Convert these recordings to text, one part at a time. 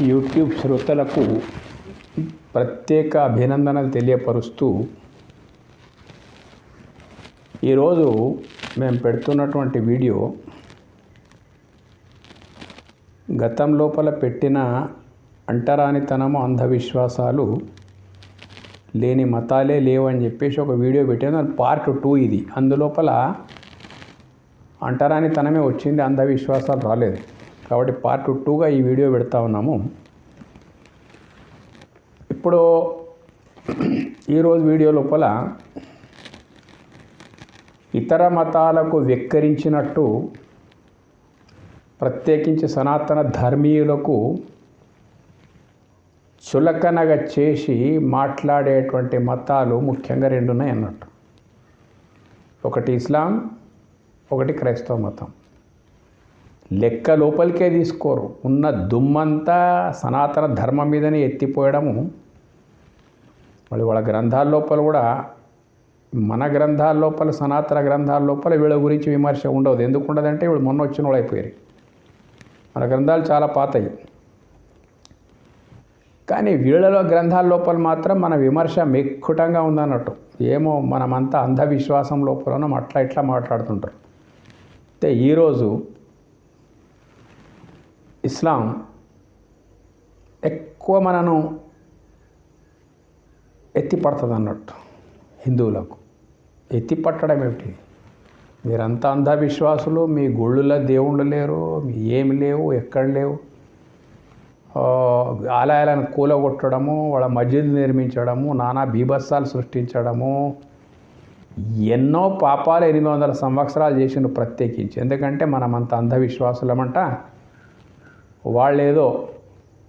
YouTube శ్రోతలకు ప్రత్యేక అభినందనలు తెలియపరుస్తూ ఈరోజు మేము పెడుతున్నటువంటి వీడియో గతం లోపల పెట్టిన అంటరానితనము అంధవిశ్వాసాలు లేని మతాలే లేవని చెప్పేసి ఒక వీడియో పెట్టాను. దాని పార్ట్ టూ ఇది. అందులోపల అంటరానితనమే వచ్చింది అంధవిశ్వాసాలు రాలేదు. కాబట్టి పార్ట్ టూగా ఈ వీడియో పెడతా ఉన్నాము. ఇప్పుడు ఈరోజు వీడియో లోపల ఇతర మతాలకు వెక్కరించినట్టు ప్రత్యేకించి సనాతన ధర్మీయులకు చులకనగా చేసి మాట్లాడేటువంటి మతాలు ముఖ్యంగా రెండు ఉన్నాయి అన్నట్టు ఒకటి ఇస్లాం ఒకటి క్రైస్తవ మతం. లెక్క లోపలికే తీసుకోరు. ఉన్న దుమ్మంతా సనాతన ధర్మం మీదనే ఎత్తిపోయడము. మళ్ళీ వాళ్ళ గ్రంథాల లోపల కూడా మన గ్రంథాల లోపల సనాతన గ్రంథాల లోపల వీళ్ళ గురించి విమర్శ ఉండదు. ఎందుకు ఉండదంటే వీళ్ళు మొన్న వచ్చిన వాళ్ళు అయిపోయారు. మన గ్రంథాలు చాలా పాతయి. కానీ వీళ్ళలో గ్రంథాల లోపల మాత్రం మన విమర్శ మెక్కుటంగా ఉందన్నట్టు. ఏమో మనమంతా అంధవిశ్వాసం లోపలనో అట్లా ఇట్లా మాట్లాడుతుంటారు. అయితే ఈరోజు ఇస్లాం ఎక్కువ మనను ఎత్తిపడుతుంది అన్నట్టు హిందువులకు. ఎత్తిపట్టడం ఏమిటి? మీరంతా అంధవిశ్వాసులు మీ గుళ్ళులో దేవుళ్ళు లేరు మీ ఏమి లేవు ఎక్కడ లేవు. ఆలయాలను కూలగొట్టడము వాళ్ళ మస్జిద్ నిర్మించడము నానా బీభత్సాలు సృష్టించడము. ఎన్నో పాపాలు ఎనిమిది వందల సంవత్సరాలు చేసిన ప్రత్యేకించి. ఎందుకంటే మనమంత అంధవిశ్వాసులమంట. వాళ్ళేదో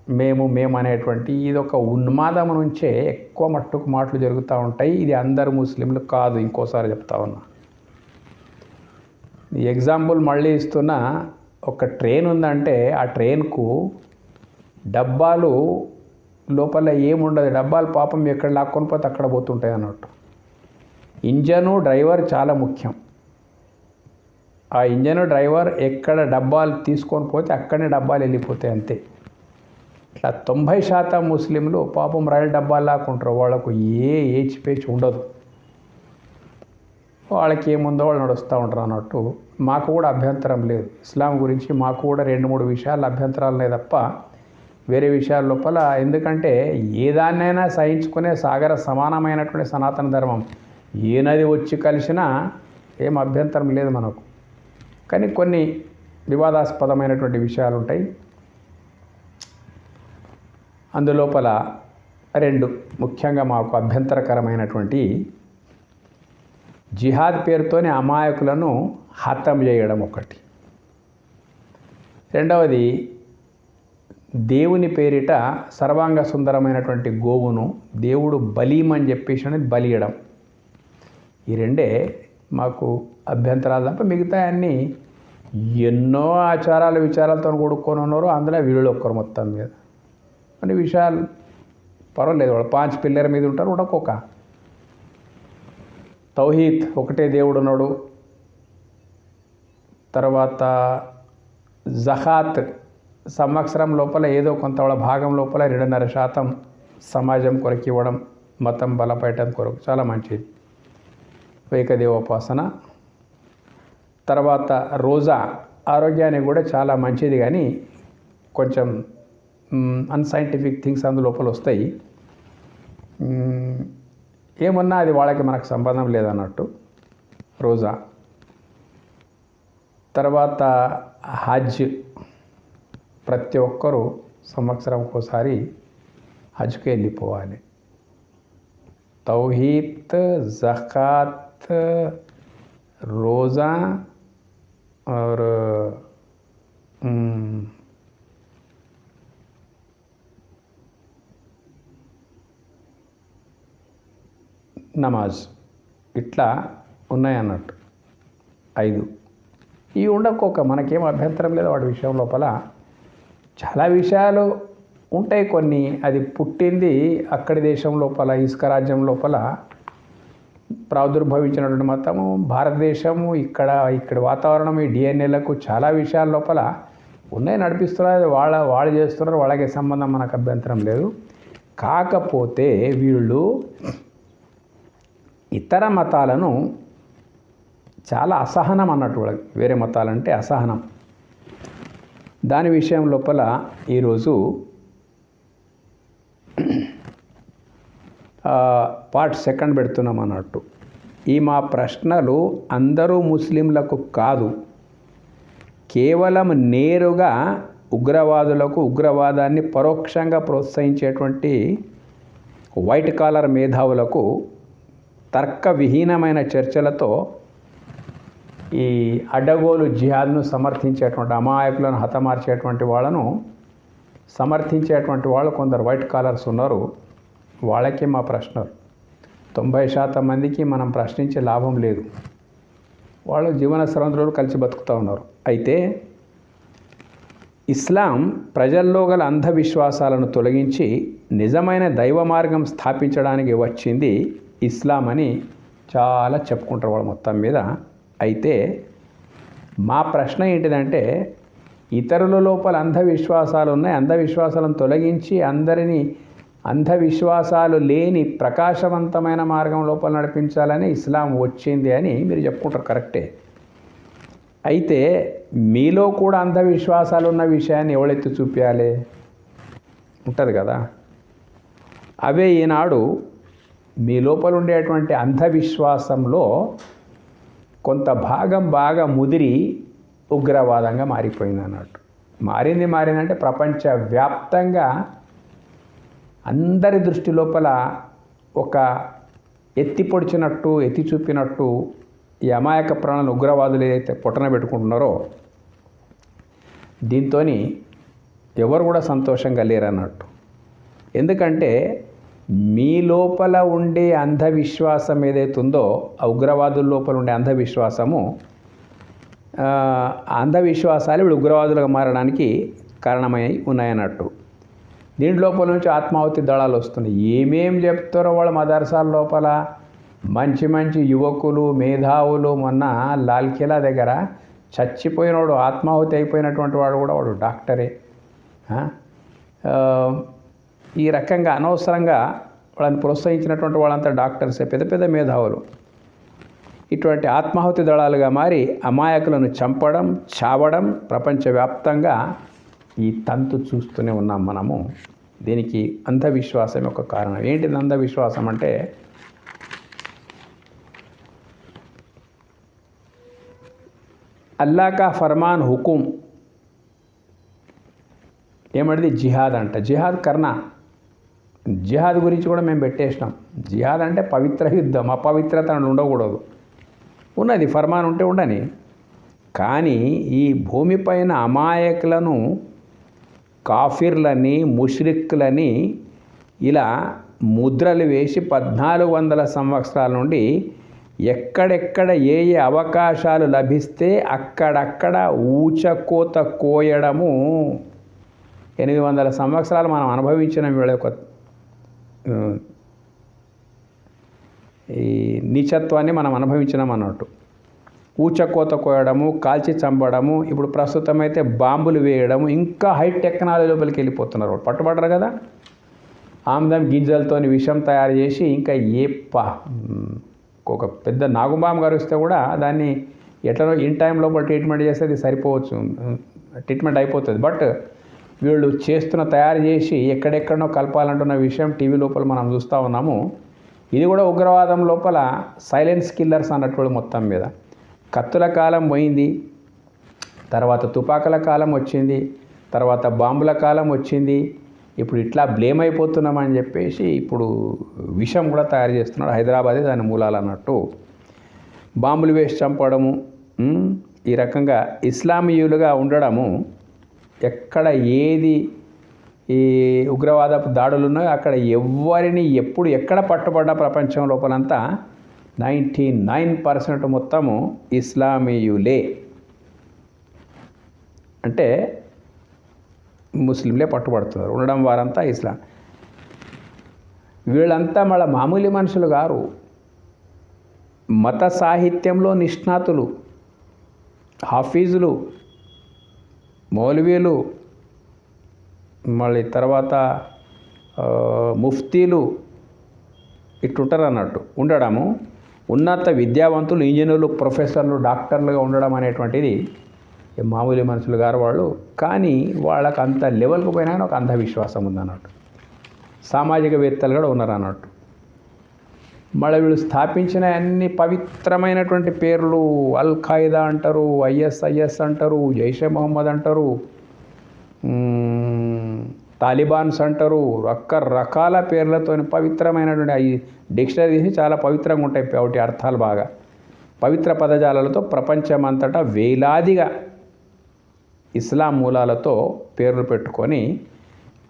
మేము మేము అనేటువంటి ఇది ఒక ఉన్మాదం నుంచే ఎక్కువ మట్టుకు మాటలు జరుగుతూ ఉంటాయి. ఇది అందరు ముస్లింలు కాదు ఇంకోసారి చెప్తా ఉన్నా. ఎగ్జాంపుల్ మళ్ళీ ఇస్తున్న. ఒక ట్రైన్ ఉందంటే ఆ ట్రైన్కు డబ్బాలు లోపల ఏముండదు. డబ్బాలు పాపం ఎక్కడ లాక్కొని పోతే అక్కడ పోతుంటాయి అన్నట్టు. ఇంజను డ్రైవర్ చాలా ముఖ్యం. ఆ ఇంజను డ్రైవర్ ఎక్కడ డబ్బాలు తీసుకొని పోతే అక్కడనే డబ్బాలు వెళ్ళిపోతాయి అంతే. ఇట్లా తొంభై శాతం ముస్లింలు పాపం రైలు డబ్బాలు లాక్కుంటారు. వాళ్ళకు ఏ ఏచి పేచి ఉండదు. వాళ్ళకి ఏముందో వాళ్ళు నడుస్తూ ఉంటారు అన్నట్టు. మాకు కూడా అభ్యంతరం లేదు. ఇస్లాం గురించి మాకు కూడా రెండు మూడు విషయాలు అభ్యంతరాలు లేదు తప్ప వేరే విషయాల లోపల ఎందుకంటే ఏ దాన్నైనా సహించుకునే సాగర సమానమైనటువంటి సనాతన ధర్మం. ఏ నది వచ్చి కలిసినా ఏం అభ్యంతరం లేదు మనకు. కానీ కొన్ని వివాదాస్పదమైనటువంటి విషయాలు ఉంటాయి అందులోపల రెండు ముఖ్యంగా మాకు అభ్యంతరకరమైనటువంటి జిహాద్ పేరుతోనే అమాయకులను హతం చేయడం ఒకటి. రెండవది దేవుని పేరిట సర్వాంగ సుందరమైనటువంటి గోవును దేవుడు బలీమని చెప్పేసి అనేది బలియడం. ఈ రెండే మాకు అభ్యంతరాలు తప్ప మిగతా అన్నీ ఎన్నో ఆచారాలు విచారాలతో కూడుకొని ఉన్నారు. అందులో వీళ్ళు ఒక్కరు మొత్తం మీద. కొన్ని విషయాలు పర్వాలేదు. వాళ్ళు పాంచ్ పిల్లర్ మీద ఉంటారు. ఒక్కొక్క. తౌహీద్ ఒకటే దేవుడు ఉన్నాడు. తర్వాత జహాత్ సంవత్సరం లోపల ఏదో కొంత వాళ్ళ భాగం లోపల రెండున్నర శాతం సమాజం కొరకు ఇవ్వడం మతం బలపడటం కొరకు చాలా మంచిది. ఏకదేవోపాసన. తర్వాత రోజా ఆరోగ్యానికి కూడా చాలా మంచిది కానీ కొంచెం అన్సైంటిఫిక్ థింగ్స్ అందులోపల వస్తాయి. ఏమున్నా ఏమన్నా అది వాళ్ళకి మనకు సంబంధం లేదన్నట్టు రోజా. తర్వాత హజ్. ప్రతి ఒక్కరూ సంవత్సరం ఒకసారి హజ్కి వెళ్ళిపోవాలి. తౌహీద్ జకాత్ రోజా और నమాజ్ ఇట్లా ఉన్నాయన్నట్టు ఐదు ఇవి ఉండకోక మనకేం అభ్యంతరం లేదు వాటి విషయం లోపల. చాలా విషయాలు ఉంటాయి కొన్ని. అది పుట్టింది అక్కడి దేశం లోపల ఇసుక రాజ్యం లోపల. ప్రాదుర్భవించినటువంటి మతము భారతదేశము ఇక్కడ ఇక్కడ వాతావరణం ఈ డిఎన్ఏలకు చాలా విషయాల లోపల ఉన్నాయి నడిపిస్తున్నారు. వాళ్ళ వాళ్ళు చేస్తున్నారు వాళ్ళకి సంబంధం మనకు అభ్యంతరం లేదు. కాకపోతే వీళ్ళు ఇతర మతాలను చాలా అసహనం అన్నట్టు వాళ్ళకి వేరే మతాలంటే అసహనం. దాని విషయం లోపల ఈరోజు పార్ట్ సెకండ్ పెడుతున్నాం అన్నట్టు. ఈ మా ప్రశ్నలు అందరూ ముస్లింలకు కాదు. కేవలం నేరుగా ఉగ్రవాదులకు ఉగ్రవాదాన్ని పరోక్షంగా ప్రోత్సహించేటువంటి వైట్ కాలర్ మేధావులకు తర్కవిహీనమైన చర్చలతో ఈ అడ్డగోలు జిహాద్ను సమర్థించేటువంటి అమాయకులను హతమార్చేటువంటి వాళ్ళను సమర్థించేటువంటి వాళ్ళు కొందరు వైట్ కాలర్స్ ఉన్నారు. వాళ్ళకే మా ప్రశ్నలు. తొంభై శాతం మందికి మనం ప్రశ్నించే లాభం లేదు. వాళ్ళు జీవన సరంధ్రులు కలిసి బతుకుతూ ఉన్నారు. అయితే ఇస్లాం ప్రజల్లో గల అంధవిశ్వాసాలను తొలగించి నిజమైన దైవ మార్గం స్థాపించడానికి వచ్చింది ఇస్లాం అని చాలా చెప్పుకుంటారు వాళ్ళు మొత్తం మీద. అయితే మా ప్రశ్న ఏంటిదంటే ఇతరుల లోపల అంధవిశ్వాసాలు ఉన్నాయి. అంధవిశ్వాసాలను తొలగించి అందరినీ అంధవిశ్వాసాలు లేని ప్రకాశవంతమైన మార్గం లోపల నడిపించాలని ఇస్లాం వచ్చింది అని మీరు చెప్పుకుంటారు కరెక్టే. అయితే మీలో కూడా అంధవిశ్వాసాలు ఉన్న విషయాన్ని ఎవడెత్తి చూపించాలి ఉంటుంది కదా. అవే ఈనాడు మీ లోపల ఉండేటువంటి అంధవిశ్వాసంలో కొంత భాగం బాగా ముదిరి ఉగ్రవాదంగా మారిపోయింది అన్నట్టు మారింది మారిందంటే ప్రపంచవ్యాప్తంగా అందరి దృష్టి లోపల ఒక ఎత్తి పొడిచినట్టు ఎత్తి చూపినట్టు ఈ అమాయక ప్రాణాలు ఉగ్రవాదులు ఏదైతే పొట్టన పెట్టుకుంటున్నారో దీంతో ఎవరు కూడా సంతోషంగా లేరన్నట్టు. ఎందుకంటే మీ లోపల ఉండే అంధవిశ్వాసం ఏదైతే ఉందో ఆ ఉగ్రవాదుల లోపల ఉండే అంధవిశ్వాసము అంధవిశ్వాసాలు ఇప్పుడు ఉగ్రవాదులుగా మారడానికి కారణమై ఉన్నాయన్నట్టు. దీని లోపల నుంచి ఆత్మాహుతి దళాలు వస్తున్నాయి. ఏమేం చెప్తారో వాళ్ళ మదర్సాల లోపల? మంచి మంచి యువకులు మేధావులు మొన్న లాల్ కిలా దగ్గర చచ్చిపోయినవాడు ఆత్మాహుతి అయిపోయినటువంటి వాడు కూడా వాడు డాక్టరే. ఈ రకంగా అనవసరంగా వాళ్ళని ప్రోత్సహించినటువంటి వాళ్ళంతా డాక్టర్సే పెద్ద పెద్ద మేధావులు. ఇటువంటి ఆత్మాహుతి దళాలుగా మారి అమాయకులను చంపడం చావడం ప్రపంచవ్యాప్తంగా ఈ తంతు చూస్తూనే ఉన్నాం మనము. దీనికి అంధవిశ్వాసం యొక్క కారణం. ఏంటిది అంధవిశ్వాసం అంటే? అల్లా కా ఫర్మాన్ హుకుం. ఏమంటది జిహాద్ అంట. జిహాద్ కర్నా జిహాద్ గురించి కూడా మేము పెట్టేసినాం. జిహాద్ అంటే పవిత్ర యుద్ధం. అపవిత్రత అని ఉండకూడదు. ఉన్నది. ఫర్మాన్ ఉంటే ఉండని. కానీ ఈ భూమిపైన అమాయకులను కాఫిర్లని ముష్రిక్లని ఇలా ముద్రలు వేసి పద్నాలుగు వందల సంవత్సరాల నుండి ఎక్కడెక్కడ ఏ ఏ అవకాశాలు లభిస్తే అక్కడక్కడ ఊచకోత కోయడము. ఎనిమిది వందల సంవత్సరాలు మనం అనుభవించిన వీళ్ళ యొక్క ఈ నీచత్వాన్ని మనం అనుభవించినాం అన్నట్టు. ఊచకోత కోయడము కాల్చి చంపడము ఇప్పుడు ప్రస్తుతం అయితే బాంబులు వేయడము ఇంకా హై టెక్నాలజీ లోపలికి వెళ్ళిపోతున్నారు పట్టుబడరు కదా? ఆమ్దం గింజలతోని విషం తయారు చేసి ఇంకా ఏప్ప ఒక పెద్ద నాగుబాంబు కరిస్తే కూడా దాన్ని ఎట్లనో ఇన్ టైం లోపల ట్రీట్మెంట్ చేస్తే అది సరిపోవచ్చు ట్రీట్మెంట్ అయిపోతుంది. బట్ వీళ్ళు చేస్తున్న తయారు చేసి ఎక్కడెక్కడనో కలపాలంటున్న విషయం టీవీ లోపల మనం చూస్తూ ఉన్నాము. ఇది కూడా ఉగ్రవాదం లోపల సైలెన్స్ కిల్లర్స్ అన్నట్టు మొత్తం మీద. కత్తుల కాలం పోయింది తర్వాత తుపాకుల కాలం వచ్చింది తర్వాత బాంబుల కాలం వచ్చింది ఇప్పుడు ఇట్లా బ్లేమ్ అయిపోతున్నామని చెప్పేసి ఇప్పుడు విషం కూడా తయారు చేస్తున్నాడు హైదరాబాదే దాని మూలాలు అన్నట్టు. బాంబులు వేసి చంపడము ఈ రకంగా ఇస్లామీయులుగా ఉండడము ఎక్కడ ఏది ఈ ఉగ్రవాదపు దాడులు ఉన్నాయో అక్కడ ఎవరిని ఎప్పుడు ఎక్కడ పట్టుబడ్డ ప్రపంచం లోపలంతా నైంటీ నైన్ పర్సెంట్ మొత్తము ఇస్లామీయులే. అంటే ముస్లింలే పట్టుబడుతున్నారు. ఉండడం వారంతా ఇస్లాం. వీళ్ళంతా మళ్ళీ మామూలు మనుషులు గారు మత సాహిత్యంలో నిష్ణాతులు హాఫీజులు మౌలవీలు మళ్ళీ తర్వాత ముఫ్తీలు ఇట్టుంటారు అన్నట్టు ఉండడము ఉన్నత విద్యావంతులు ఇంజనీర్లు ప్రొఫెసర్లు డాక్టర్లుగా ఉండడం అనేటువంటిది మామూలు మనుషులు గారు వాళ్ళు. కానీ వాళ్ళకి అంత లెవెల్కి పోయినా కానీ ఒక అంధవిశ్వాసం ఉందన్నట్టు. సామాజికవేత్తలు కూడా ఉన్నారు అన్నట్టు మళ్ళీ వీళ్ళు స్థాపించిన అన్ని పవిత్రమైనటువంటి పేర్లు అల్ ఖాయిదా అంటారు ఐఎస్ఐఎస్ అంటారు జైషే మొహమ్మద్ అంటారు. తాలిబాన్స్ అంటారు రకరకాల పేర్లతో పవిత్రమైనటువంటి అవి డిక్షనరీ తీసి చాలా పవిత్రంగా ఉంటాయి ఒకటి అర్థాలు బాగా. పవిత్ర పదజాలాలతో ప్రపంచమంతటా వేలాదిగా ఇస్లాం మూలాలతో పేర్లు పెట్టుకొని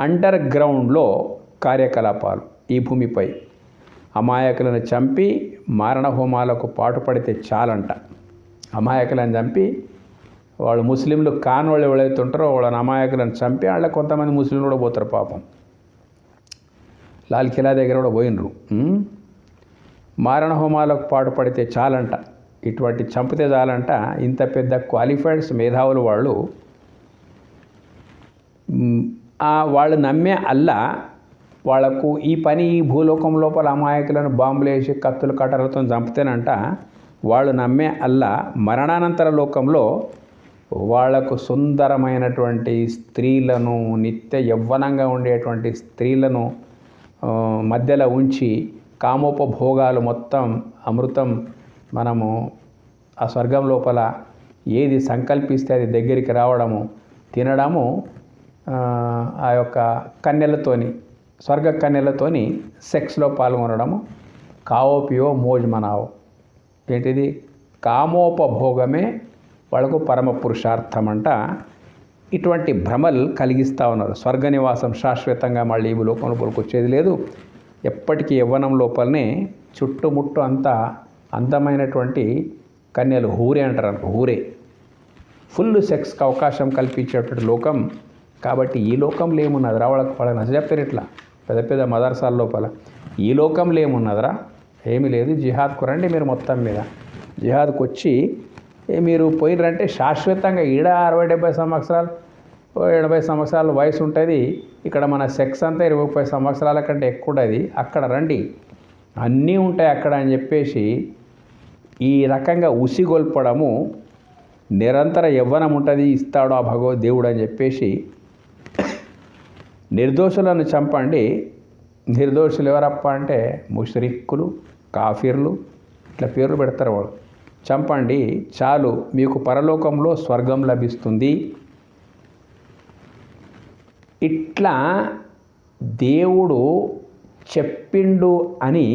అండర్ గ్రౌండ్లో కార్యకలాపాలు ఈ భూమిపై. అమాయకులను చంపి మారణ హోమాలకు పాటుపడితే చాలంట. అమాయకులను చంపి వాళ్ళు ముస్లింలు కాని వాళ్ళు ఎవరైతే ఉంటారో వాళ్ళని అమాయకులను చంపి వాళ్ళ కొంతమంది ముస్లింలు కూడా పోతారు పాపం. లాల్ కిలా దగ్గర కూడా పోయినరు. మారణ హోమాలకు పాటుపడితే చాలంట. ఇటువంటి చంపితే చాలంట. ఇంత పెద్ద క్వాలిఫైడ్స్ మేధావులు వాళ్ళు ఆ వాళ్ళు నమ్మే అల్లా వాళ్ళకు ఈ పని ఈ భూలోకం లోపల అమాయకులను బాంబులు వేసి కత్తులు కట్టలతో చంపుతేనంట. వాళ్ళు నమ్మే అల్లా మరణానంతర లోకంలో వాళ్ళకు సుందరమైనటువంటి స్త్రీలను నిత్య యవ్వనంగా ఉండేటువంటి స్త్రీలను మధ్యలో ఉంచి కామోపభోగాలు మొత్తం అమృతం మనము ఆ స్వర్గం లోపల ఏది సంకల్పిస్తే అది దగ్గరికి రావడము తినడము ఆ, యొక్క కన్యలతోని స్వర్గ కన్యలతోని సెక్స్లో పాల్గొనడము కావోపియో మోజ్ మనావో ఏంటిది? కామోపభోగమే వాళ్ళకు పరమ పురుషార్థం అంట ఇటువంటి భ్రమలు కలిగిస్తూ ఉన్నారు. స్వర్గ నివాసం శాశ్వతంగా మళ్ళీ ఈ లోకంలో వచ్చేది లేదు. ఎప్పటికీ యవ్వనం లోపలనే చుట్టుముట్టు అంతా అందమైనటువంటి కన్యలు హూరే అంటారు. అనుకో హూరే. ఫుల్ సెక్స్కి అవకాశం కల్పించేటువంటి లోకం. కాబట్టి ఈ లోకంలో ఏమున్నదిరా? వాళ్ళకి వాళ్ళకి నచ్చ చెప్తారు ఇట్లా. పెద్ద పెద్ద మదర్సాల లోపల. ఈ లోకంలో ఏమున్నదిరా? ఏమీ లేదు. జిహాద్కు రండి మీరు మొత్తం మీద. జిహాద్కు వచ్చి మీరు పోయినరంటే శాశ్వతంగా ఈడ అరవై డెబ్బై సంవత్సరాలు ఎనభై సంవత్సరాల వయసు ఉంటుంది. ఇక్కడ మన సెక్స్ అంతా ఇరవై ముప్పై సంవత్సరాల కంటే ఎక్కువ ఉంటుంది అక్కడ రండి. అన్నీ ఉంటాయి అక్కడ అని చెప్పేసి ఈ రకంగా ఉసిగొల్పడము నిరంతర యవ్వనం ఉంటుంది ఇస్తాడు ఆ భగవ దేవుడు అని చెప్పేసి నిర్దోషులను చంపండి. నిర్దోషులు ఎవరప్ప అంటే ముషరిక్కులు కాఫీర్లు ఇట్లా పేర్లు పెడతారు వాళ్ళు. చంపండి. చాలు మీకు పరలోకంలో స్వర్గం లభిస్తుంది. ఇట్లా దేవుడు చెప్పిండు అని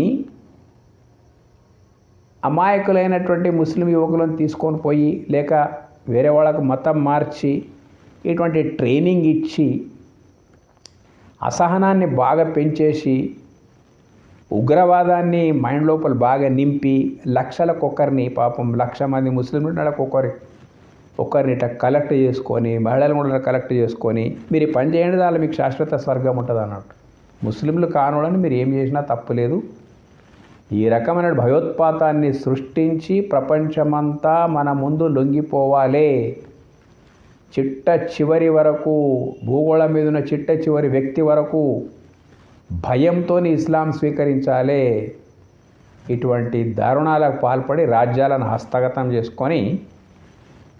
అమాయకులైనటువంటి ముస్లిం యువకులను తీసుకొని పోయి లేక వేరే వాళ్ళకు మతం మార్చి ఇటువంటి ట్రైనింగ్ ఇచ్చి అసహనాన్ని బాగా పెంచేసి ఉగ్రవాదాన్ని మైండ్ లోపల బాగా నింపి లక్షల ఒక్కరిని పాపం లక్ష మంది ముస్లింలు నెలకు ఒక్కరిని ఇట్లా కలెక్ట్ చేసుకొని మహిళలను కూడా కలెక్ట్ చేసుకొని మీరు పని చేయండి దానిలో మీకు శాశ్వత స్వర్గం ఉంటుంది అన్నట్టు. ముస్లింలు కానోళ్ళని మీరు ఏం చేసినా తప్పులేదు ఈ రకమైన భయోత్పాతాన్ని సృష్టించి ప్రపంచమంతా మన ముందు లొంగిపోవాలే. చిట్ట చివరి వరకు భూగోళం మీద ఉన్న చిట్ట చివరి వ్యక్తి వరకు భయంతో ఇస్లాం స్వీకరించాలే. ఇటువంటి దారుణాలకు పాల్పడి రాజ్యాలను హస్తగతం చేసుకొని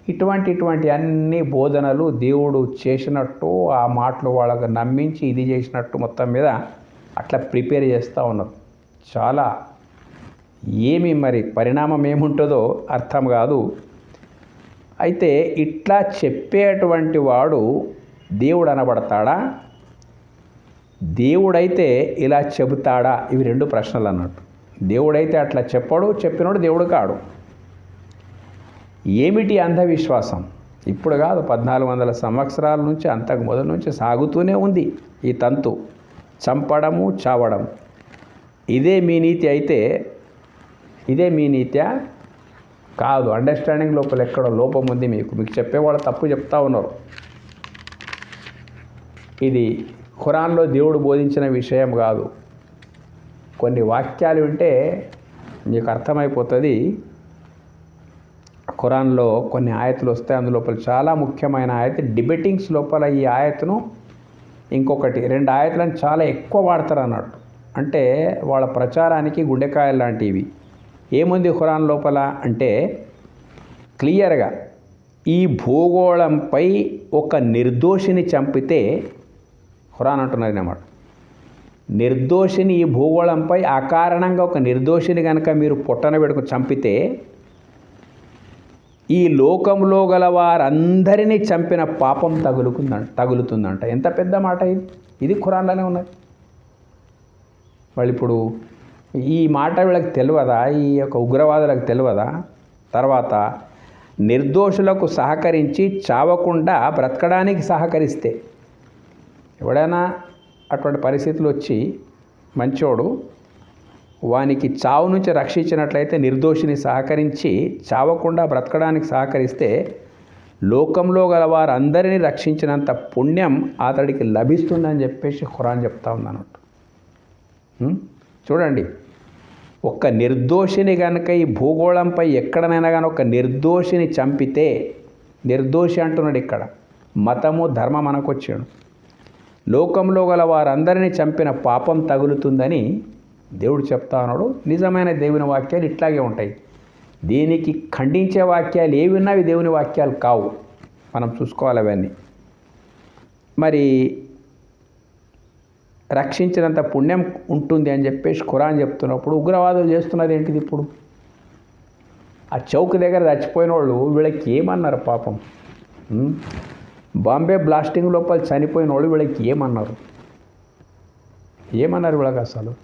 ఇటువంటి ఇటువంటి అన్ని బోధనలు దేవుడు చేసినట్టు ఆ మాటలు వాళ్ళకు నమ్మించి ఇది చేసినట్టు మొత్తం మీద అట్లా ప్రిపేర్ చేస్తూ ఉన్నారు. చాలా ఏమి మరి పరిణామం ఏముంటుందో అర్థం కాదు. అయితే ఇట్లా చెప్పేటువంటి వాడు దేవుడు అనబడతాడా? దేవుడైతే ఇలా చెబుతాడా? ఇవి రెండు ప్రశ్నలు అన్నట్టు. దేవుడైతే అట్లా చెప్పడు చెప్పినోడు దేవుడు కాడు. ఏమిటి అంధవిశ్వాసం? ఇప్పుడు కాదు పద్నాలుగు వందల సంవత్సరాల నుంచి అంతకు మొదలు నుంచి సాగుతూనే ఉంది ఈ తంతు. చంపడము చావడం ఇదే మీ నీతి అయితే ఇదే మీ నీత్యా కాదు అండర్స్టాండింగ్ లోపల ఎక్కడో లోపం ఉంది మీకు. మీకు చెప్పేవాళ్ళు తప్పు చెప్తా ఉన్నారు. ఇది ఖురాన్లో దేవుడు బోధించిన విషయం కాదు. కొన్ని వాక్యాలు వింటే మీకు అర్థమైపోతుంది. ఖురాన్లో కొన్ని ఆయతులు వస్తాయి. అందులోపల చాలా ముఖ్యమైన ఆయత డిబేటింగ్స్ లోపల ఈ ఆయతను ఇంకొకటి రెండు ఆయతలను చాలా ఎక్కువ వాడతారు అన్నట్టు అంటే వాళ్ళ ప్రచారానికి గుండెకాయలు లాంటివి. ఏముంది ఖురాన్ లోపల? అంటే క్లియర్గా ఈ భూగోళంపై ఒక నిర్దోషిని చంపితే ఖురాన్ అంటున్నది అన్నమాట నిర్దోషిని ఈ భూగోళంపై అకారణంగా ఒక నిర్దోషిని కనుక మీరు పొట్టన పెడుకు చంపితే ఈ లోకంలో గల వారందరినీ చంపిన పాపం తగులుకుందంట తగులుతుందంట. ఎంత పెద్ద మాట ఇది? ఇది ఖురాన్లోనే ఉన్నది. వాళ్ళు ఇప్పుడు ఈ మాట వీళ్ళకి తెలియదా ఈ యొక్క ఉగ్రవాదులకు తెలియదా తర్వాత నిర్దోషులకు సహకరించి చావకుండా బ్రతకడానికి సహకరిస్తే ఎవడైనా అటువంటి పరిస్థితులు వచ్చి మంచోడు వానికి చావు నుంచి రక్షించినట్లయితే నిర్దోషిని సహకరించి చావకుండా బ్రతకడానికి సహకరిస్తే లోకంలో గల వారందరినీ రక్షించినంత పుణ్యం అతడికి లభిస్తుందని చెప్పేసి ఖురాన్ చెప్తా ఉందన్నట్టు ఉం? చూడండి ఒక్క నిర్దోషిని కనుక ఈ భూగోళంపై ఎక్కడనైనా కానీ ఒక నిర్దోషిని చంపితే నిర్దోషి అంటున్నాడు ఇక్కడ మతము ధర్మం అనకొచ్చాడు లోకంలో గల వారందరినీ చంపిన పాపం తగులుతుందని దేవుడు చెప్తా ఉన్నాడు. నిజమైన దేవుని వాక్యాలు ఇట్లాగే ఉంటాయి. దీనికి ఖండించే వాక్యాలు ఏవి ఉన్నా అవి దేవుని వాక్యాలు కావు. మనం చూసుకోవాలి అవన్నీ. మరి రక్షించినంత పుణ్యం ఉంటుంది అని చెప్పేసి ఖురాన్ చెప్తున్నప్పుడు ఉగ్రవాదులు చేస్తున్నది ఏంటిది ఇప్పుడు? ఆ చౌక్ దగ్గర చచ్చిపోయిన వాళ్ళు వీళ్ళకి ఏమన్నారు పాపం? బాంబే బ్లాస్టింగ్ లోపల చనిపోయిన వాళ్ళు వీళ్ళకి ఏమన్నారు? ఏమన్నారు వీళ్ళకి అసలు?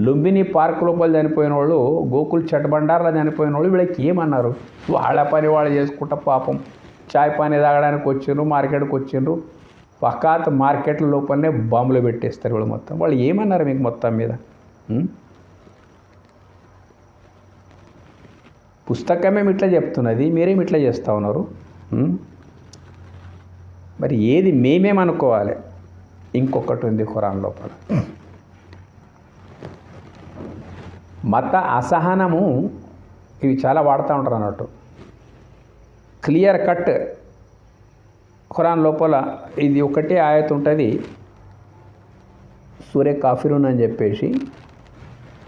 లుంబిని పార్క్ లోపల చనిపోయిన వాళ్ళు గోకుల్ చట్టబండార్లో చనిపోయిన వాళ్ళు వీళ్ళకి ఏమన్నారు? వాళ్ళ పని వాళ్ళు చేసుకుంటా పాపం. చాయ్ పానీ తాగడానికి వచ్చిండ్రు మార్కెట్కి వచ్చిండ్రు. ఫకాత్ మార్కెట్ల లోపలనే బాంబులు పెట్టేస్తారు వీళ్ళు మొత్తం. వాళ్ళు ఏమన్నారు మీకు మొత్తం మీద? ఉం? పుస్తకమేమి ఇట్లా చెప్తున్నది. మీరేమి ఇట్లా చేస్తూ ఉన్నారు? మరి ఏది మేమేమనుకోవాలి? ఇంకొకటి ఉంది ఖురాన్ లోపల. మత అసహనము ఇవి చాలా వాడుతూ ఉంటారు అన్నట్టు. క్లియర్ కట్ ఖురాన్ లోపల ఇది ఒకటే ఆయత ఉంటుంది. సూర్య కాఫిరున్ అని చెప్పేసి.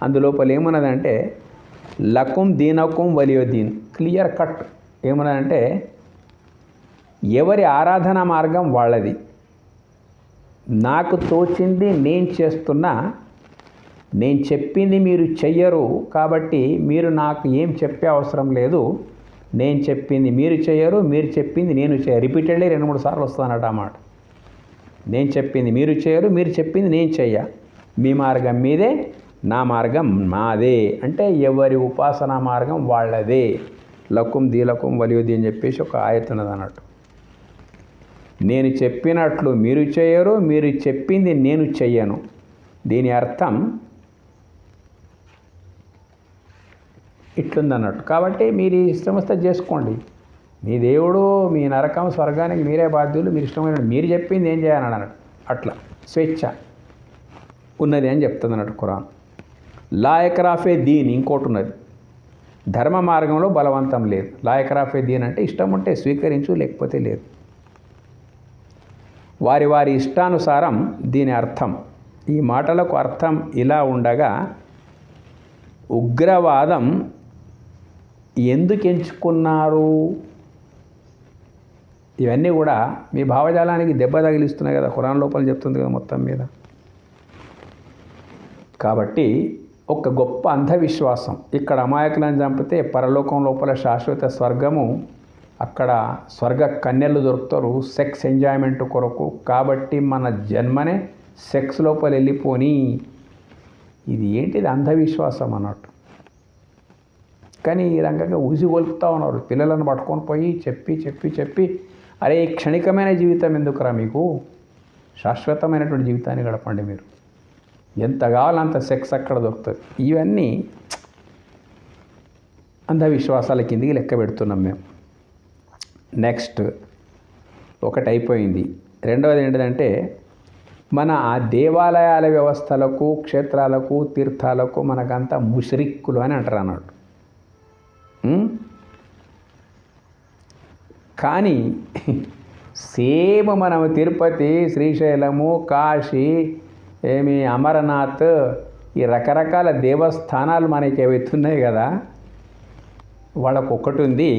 అందులోపల ఏమన్నదంటే లకుం దీనకుం వలియో దీన్ క్లియర్ కట్ ఏమన్నదంటే ఎవరి ఆరాధన మార్గం వాళ్ళది. నాకు తోచింది నేను చేస్తున్నా నేను చెప్పింది మీరు చెయ్యరు కాబట్టి మీరు నాకు ఏం చెప్పే అవసరం లేదు. నేను చెప్పింది మీరు చెయ్యరు మీరు చెప్పింది నేను చేయ రిపీటెడ్లీ రెండు మూడు సార్లు వస్తానట మాట. నేను చెప్పింది మీరు చేయరు మీరు చెప్పింది నేను చెయ్య. మీ మార్గం మీదే నా మార్గం నాదే అంటే ఎవరి ఉపాసన మార్గం వాళ్ళదే. లకుం దీలకుం వలియుది అని చెప్పేసి ఒక ఆయతున్నది అన్నట్టు. నేను చెప్పినట్లు మీరు చేయరు మీరు చెప్పింది నేను చెయ్యను. దీని అర్థం ఇట్లుందన్నట్టు. కాబట్టి మీరు ఇష్టం వస్తే చేసుకోండి. మీ దేవుడు మీ నరకం స్వర్గానికి మీరే బాధ్యులు మీరు ఇష్టమైన మీరు చెప్పింది ఏం చేయాలని అన్నట్టు అట్లా. స్వేచ్ఛ. ఉన్నది అని చెప్తుంది అన్నట్టు ఖురాన్ లాయకరాఫే దీన్ ఇంకోటి ఉన్నది. ధర్మ మార్గంలో బలవంతం లేదు. లాయకరాఫే దీన్ అంటే ఇష్టం ఉంటే స్వీకరించు లేకపోతే లేదు. వారి వారి ఇష్టానుసారం దీని అర్థం. ఈ మాటలకు అర్థం ఇలా ఉండగా ఉగ్రవాదం ఎందుకు ఎంచుకున్నారు ఇవన్నీ కూడా మీ భావజాలానికి దెబ్బ తగిలిస్తున్నాయి కదా ఖురాన్ లోపల చెప్తుంది కదా మొత్తం మీద. కాబట్టి ఒక గొప్ప అంధవిశ్వాసం ఇక్కడ అమాయకులను చంపితే పరలోకం లోపల శాశ్వత స్వర్గము అక్కడ స్వర్గ కన్యలు దొరుకుతారు సెక్స్ ఎంజాయ్మెంట్ కొరకు. కాబట్టి మన జన్మనే సెక్స్ లోపల వెళ్ళిపోని. ఇది ఏంటిది? అంధవిశ్వాసం అన్నట్టు. కానీ ఈ రంగంగా ఊసిగొలుపుతూ ఉన్నారు. పిల్లలను పట్టుకొని పోయి చెప్పి చెప్పి చెప్పి అరే క్షణికమైన జీవితం ఎందుకురా మీకు? శాశ్వతమైనటువంటి జీవితాన్ని గడపండి మీరు. ఎంత కావాలంత సెక్స్ అక్కడ దొరుకుతుంది. ఇవన్నీ అంధవిశ్వాసాల కిందికి లెక్క పెడుతున్నాం మేము. నెక్స్ట్ ఒకటి అయిపోయింది రెండవది ఏంటిదంటే మన ఆ దేవాలయాల వ్యవస్థలకు క్షేత్రాలకు తీర్థాలకు మనకంతా ముషరిక్కులు అని అంటారు అన్నట్టు కానీ సేమ్ మనం తిరుపతి శ్రీశైలము కాశీ ఏమి అమరనాథ్ ఈ రకరకాల దేవస్థానాలు మనకి ఏవైతున్నాయి కదా. వాళ్ళకు ఒకటి ఉంది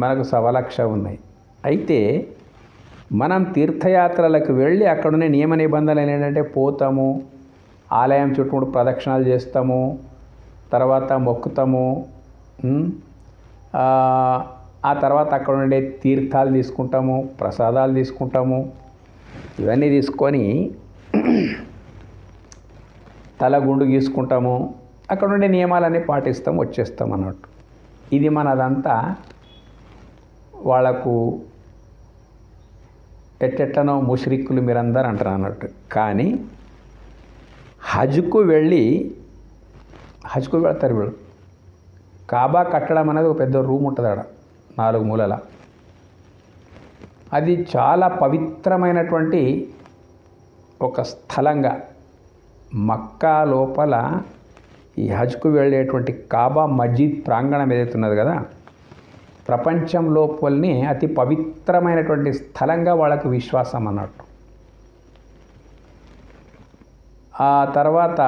మనకు సవలక్ష ఉన్నాయి. అయితే మనం తీర్థయాత్రలకు వెళ్ళి అక్కడున్న నియమ నిబంధనలు ఏంటంటే పోతాము ఆలయం చుట్టూ ప్రదక్షిణాలు చేస్తాము తర్వాత మొక్కుతాము ఆ, ఆ తర్వాత అక్కడ ఉండే తీర్థాలు తీసుకుంటాము ప్రసాదాలు తీసుకుంటాము ఇవన్నీ తీసుకొని తల గుండు గీసుకుంటాము అక్కడ ఉండే నియమాలన్నీ పాటిస్తాం వచ్చేస్తాం అన్నట్టు. ఇది మనదంతా వాళ్ళకు ఎట్టెట్టనో ముష్రిక్కులు మీరందరూ అంటారు అన్నట్టు. కానీ హజ్కు వెళ్ళి హజ్కు వెళ్తారు వీళ్ళు. కాబా కట్టడం అనేది ఒక పెద్ద రూమ్ ఉంటుంది ఆడ నాలుగు మూలల. అది చాలా పవిత్రమైనటువంటి ఒక స్థలంగా మక్కా లోపల ఈ హజ్కు వెళ్ళేటువంటి కాబా మస్జిద్ ప్రాంగణం ఏదైతే ఉన్నది కదా ప్రపంచం లోపలని అతి పవిత్రమైనటువంటి స్థలంగా వాళ్ళకు విశ్వాసం అన్నట్టు. ఆ తర్వాత